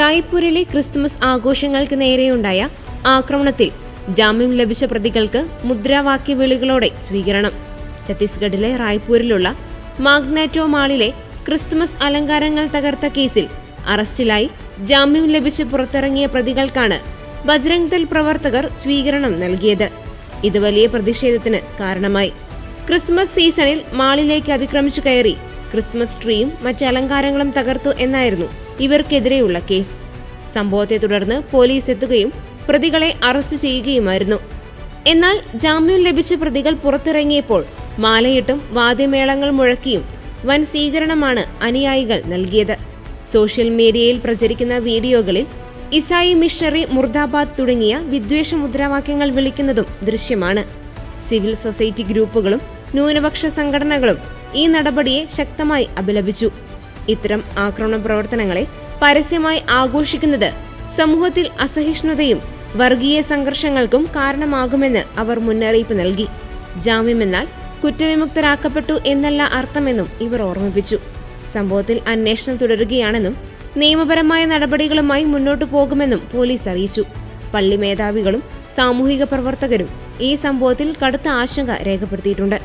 റായ്പൂരിലെ Christmas ആഘോഷങ്ങൾക്ക് നേരെയുണ്ടായ ആക്രമണത്തിൽ ജാമ്യം ലഭിച്ച പ്രതികൾക്ക് മുദ്രാവാക്യ വിളികളോടെ സ്വീകരണം. ഛത്തീസ്ഗഡിലെ റായ്പൂരിലുള്ള മാഗ്നാറ്റോ മാളിലെ ക്രിസ്തുമസ് അലങ്കാരങ്ങൾ തകർത്ത കേസിൽ അറസ്റ്റിലായി ജാമ്യം ലഭിച്ച് പുറത്തിറങ്ങിയ പ്രതികൾക്കാണ് ബജ്രംഗ് പ്രവർത്തകർ സ്വീകരണം നൽകിയത്. ഇത് വലിയ പ്രതിഷേധത്തിന് കാരണമായി. ക്രിസ്മസ് സീസണിൽ മാളിലേക്ക് അതിക്രമിച്ചു കയറി ക്രിസ്മസ് ട്രീയും മറ്റ് അലങ്കാരങ്ങളും തകർത്തു എന്നായിരുന്നു ഇവർക്കെതിരെയുള്ള കേസ്. സംഭവത്തെ തുടർന്ന് പോലീസ് എത്തുകയും പ്രതികളെ അറസ്റ്റ് ചെയ്യുകയുമായിരുന്നു. എന്നാൽ ജാമ്യം ലഭിച്ച പ്രതികൾ പുറത്തിറങ്ങിയപ്പോൾ മാലയിട്ടും വാദ്യമേളങ്ങൾ മുഴക്കിയും വൻ സ്വീകരണമാണ് അനുയായികൾ നൽകിയത്. സോഷ്യൽ മീഡിയയിൽ പ്രചരിക്കുന്ന വീഡിയോകളിൽ ഇസായി മിഷണറി മുർദാബാദ് തുടങ്ങിയ വിദ്വേഷ മുദ്രാവാക്യങ്ങൾ വിളിക്കുന്നതും ദൃശ്യമാണ്. സിവിൽ സൊസൈറ്റി ഗ്രൂപ്പുകളും ന്യൂനപക്ഷ സംഘടനകളും ഈ നടപടിയെ ശക്തമായി അപലപിച്ചു. ഇത്തരം ആക്രമണ പ്രവർത്തനങ്ങളെ പരസ്യമായി ആഘോഷിക്കുന്നത് സമൂഹത്തിൽ അസഹിഷ്ണുതയും വർഗീയ സംഘർഷങ്ങൾക്കും കാരണമാകുമെന്ന് അവർ മുന്നറിയിപ്പ് നൽകി. ജാമ്യമെന്നാൽ കുറ്റവിമുക്തരാക്കപ്പെട്ടു എന്നല്ല അർത്ഥമെന്നും ഇവർ ഓർമ്മിപ്പിച്ചു. സംഭവത്തിൽ അന്വേഷണം തുടരുകയാണെന്നും നിയമപരമായ നടപടികളുമായി മുന്നോട്ടു പോകുമെന്നും പോലീസ് അറിയിച്ചു. പള്ളി മേധാവികളും സാമൂഹിക പ്രവർത്തകരും ഈ സംഭവത്തിൽ കടുത്ത ആശങ്ക രേഖപ്പെടുത്തിയിട്ടുണ്ട്.